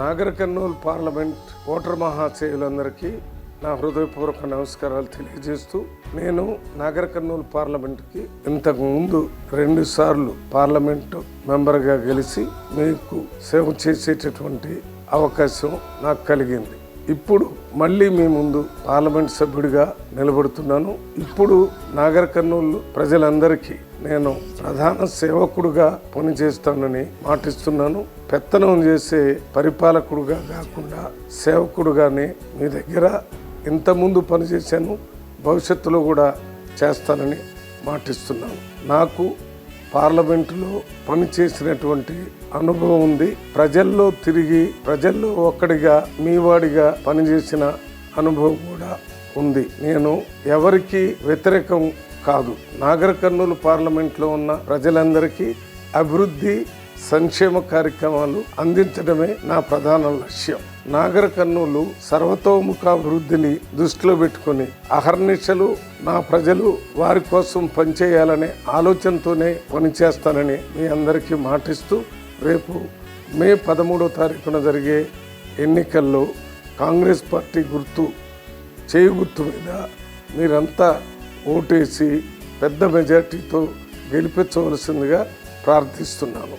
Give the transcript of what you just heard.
Nagar Kurnool parliament voter మహాశయులందరికీ నా హృదయపూర్వక నమస్కారాలు తెలియజేస్తూ నేను నాగర్ కర్నూలు పార్లమెంట్కి ఇంతకు ముందు రెండు సార్లు పార్లమెంటు మెంబర్గా గెలిచి మీకు సేవ చేసేటటువంటి అవకాశం నాకు కలిగింది. ఇప్పుడు మళ్ళీ మీ ముందు పార్లమెంట్ సభ్యుడిగా నిలబడుతున్నాను. ఇప్పుడు నాగర్ కర్నూలు ప్రజలందరికీ నేను ప్రధాన సేవకుడుగా పనిచేస్తానని మాటిస్తున్నాను. పెత్తనం చేసే పరిపాలకుడుగా కాకుండా సేవకుడుగానే మీ దగ్గర ఇంతకుముందు పనిచేశాను. భవిష్యత్తులో కూడా చేస్తానని మాటిస్తున్నాను. నాకు పార్లమెంటులో పనిచేసినటువంటి అనుభవం ఉంది. ప్రజల్లో తిరిగి ప్రజల్లో ఒక్కడిగా మీ వాడిగా పనిచేసిన అనుభవం కూడా ఉంది. నేను ఎవరికి వ్యతిరేకం కాదు. నాగర్ కర్నూలు పార్లమెంట్లో ఉన్న ప్రజలందరికీ అభివృద్ధి సంక్షేమ కార్యక్రమాలు అందించడమే నా ప్రధాన లక్ష్యం. నాగర కర్నూలు సర్వతోముఖాభివృద్ధిని దృష్టిలో పెట్టుకొని అహర్నిశలు నా ప్రజలు వారి కోసం పనిచేయాలనే ఆలోచనతోనే పనిచేస్తానని మీ అందరికీ మాటిస్తూ రేపు మే పదమూడో తారీఖున జరిగే ఎన్నికల్లో కాంగ్రెస్ పార్టీ గుర్తు చేయి గుర్తు మీద మీరంతా ఓటేసి పెద్ద మెజార్టీతో గెలిపించవలసిందిగా ప్రార్థిస్తున్నాను.